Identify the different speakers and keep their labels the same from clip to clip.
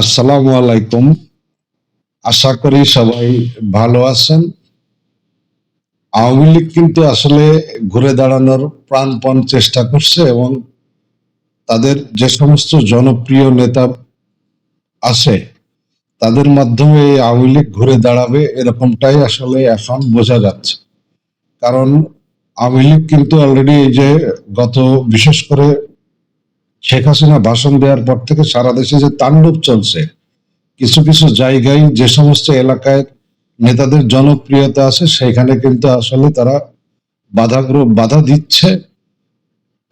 Speaker 1: আসসালামু আলাইকুম। আশা করি সবাই ভালো আছেন। আওয়ামী লীগ কিন্তু আসলে ঘুরে দাঁড়ানোর প্রাণপণ চেষ্টা করছে এবং তাদের যে সমস্ত জনপ্রিয় নেতা আছে, তাদের মাধ্যমে এই আওয়ামী লীগ ঘুরে দাঁড়াবে এরকমটাই আসলে এখন বোঝা যাচ্ছে। কারণ আওয়ামী লীগ কিন্তু অলরেডি এই যে গত, বিশেষ করে শেখ হাসিনা ভাষণ দেওয়ার পর থেকে সারা দেশে যে তাণ্ডব চলছে, কিছু কিছু জায়গায় যে সমস্ত এলাকায় নেতাদের জনপ্রিয়তা আছে, সেখানে কিন্তু আসলে তারা বাধাগ্র, বাধা দিচ্ছে।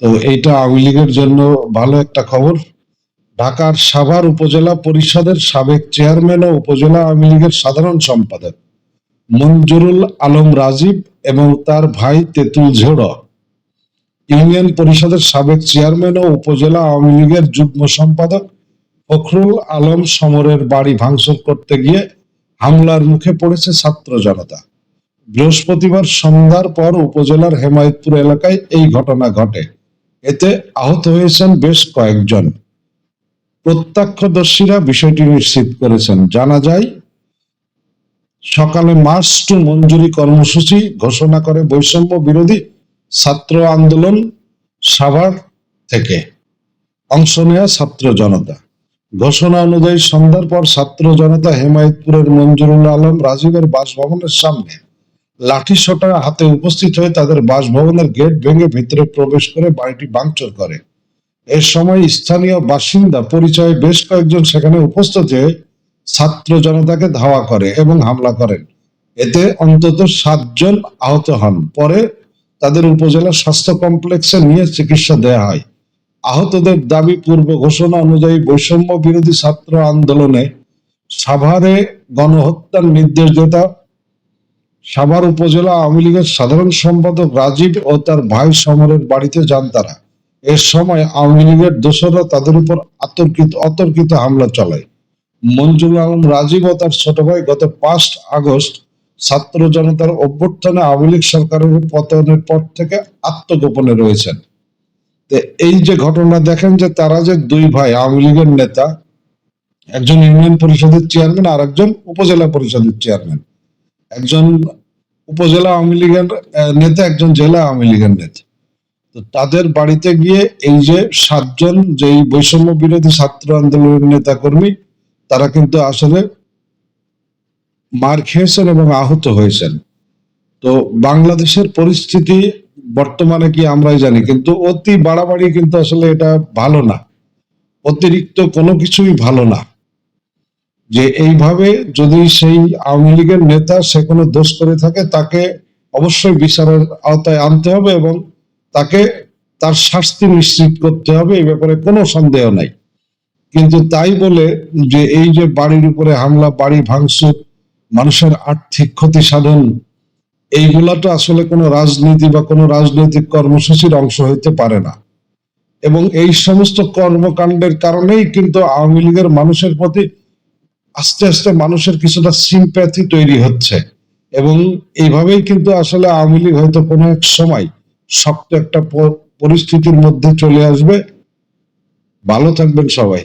Speaker 1: তো এইটা আওয়ামী লীগের জন্য ভালো একটা খবর। ঢাকার সাভার উপজেলা পরিষদের সাবেক চেয়ারম্যান ও উপজেলা আওয়ামী লীগের সাধারণ সম্পাদক মঞ্জুরুল আলম রাজীব এবং তার ভাই তেতুল ঝেড় ইউনিয়ন পরিষদের সাবেক চেয়ারম্যান ও উপজেলা আওয়ামী লীগের যুগ্ম সম্পাদক ফখরুল আলম সমরের বাড়ি ভাঙচুর করতে গিয়ে হামলার মুখে পড়েছে ছাত্র জনতা। বৃহস্পতিবার সন্ধ্যার পর উপজেলার হেমায়তপুর এলাকায় এই ঘটনা ঘটে। এতে আহত হয়েছেন বেশ কয়েকজন। প্রত্যক্ষদর্শীরা বিষয়টি নিশ্চিত করেছেন। জানা যায়, সকালে মার্চ টু মঞ্জুরি কর্মসূচি ঘোষণা করে বৈষম্য বিরোধী ছাত্র আন্দোলন সাভার থেকে। অংশ নেয়া ছাত্র জনতা। ঘোষণা অনুযায়ী সন্ধ্যার পর ছাত্র জনতা হেমায়তপুরের মঞ্জুরুল আলম রাজীবের বাসভবনের সামনে লাঠি সোটা হাতে উপস্থিত হয়ে তাদের বাসভবনের গেট ভেঙে ভিতরে প্রবেশ করে বাড়িটি ভাঙচুর করে। এ সময় স্থানীয় বাসিন্দা পরিচয়ে বেশ কয়েকজন সেখানে উপস্থিত হয়ে ছাত্র জনতাকে ধাওয়া করে এবং হামলা করেন। এতে অন্তত সাতজন আহত হন। পরে তাদের উপজেলা স্বাস্থ্য কমপ্লেক্সে নিয়ে চিকিৎসা দেয়া হয়। আহতদের দাবি পূর্ব ঘোষণা অনুযায়ী বৈষম্য বিরোধী ছাত্র আন্দোলনে সাভারে গণহত্যার নির্দেশ নির্দেশদাতা সাভার উপজেলা আওয়ামী লীগের সাধারণ সম্পাদক রাজীব ও তার ভাই সমরের বাড়িতে যান তারা। এর সময় আওয়ামী লীগের দোসররা তাদের উপর আতর্কিত, অতর্কিত হামলা চালায়। মঞ্জুর আলম রাজীব ও তার ছোট ভাই গত পাঁচ আগস্ট ছাত্র জনতার অভ্যর্থনে আওয়ামী লীগ সরকারের পতনের পর থেকে আত্মগোপনে রয়েছেন। এই যে ঘটনা দেখেন যে তারা যে দুই ভাই, আওয়ামী লীগের নেতা, একজন ইউনিয়ন পরিষদের চেয়ারম্যান আর একজন উপজেলা পরিষদের চেয়ারম্যান। একজন উপজেলা আওয়ামী লীগের নেতা, একজন জেলা আওয়ামী লীগের নেতা। তো তাদের বাড়িতে গিয়ে এই যে সাতজন, যেই বৈষম্য বিরোধী ছাত্র আন্দোলনের নেতা কর্মী তারা কিন্তু আসলে মার খেয়েছেন এবং আহত হয়েছেন। তো বাংলাদেশের পরিস্থিতি বর্তমানে কি আমরাই জানি, কিন্তু অতি বাড়াবাড়ি কিন্তু আসলে এটা ভালো না। অতিরিক্ত কোনো কিছুই ভালো না। যে এইভাবে যদি সেই আওয়ামী লীগের নেতা সে কোনো দোষ করে থাকে, তাকে অবশ্যই বিচারের আওতায় আনতে হবে এবং তাকে তার শাস্তি নিশ্চিত করতে হবে, এই ব্যাপারে কোনো সন্দেহ নাই। কিন্তু তাই বলে যে এই যে বাড়ির উপরে হামলা, বাড়ি ভাঙচুর মানুষের আর্থিক ক্ষতি সাধন এইগুলা তো আসলে কোনো রাজনীতি বা কোনো রাজনৈতিক কর্মসূচির অংশ হইতে পারে না। এবং এই সমস্ত কর্মকাণ্ডের কারণেই কিন্তু আওয়ামী লীগের মানুষের প্রতি আস্তে আস্তে মানুষের কিছুটা সিম্প্যাথি তৈরি হচ্ছে। এবং এইভাবেই কিন্তু আসলে আওয়ামী লীগ হয়তো কোনো এক সময় শক্ত একটা পরিস্থিতির মধ্যে চলে আসবে। ভালো থাকবেন সবাই।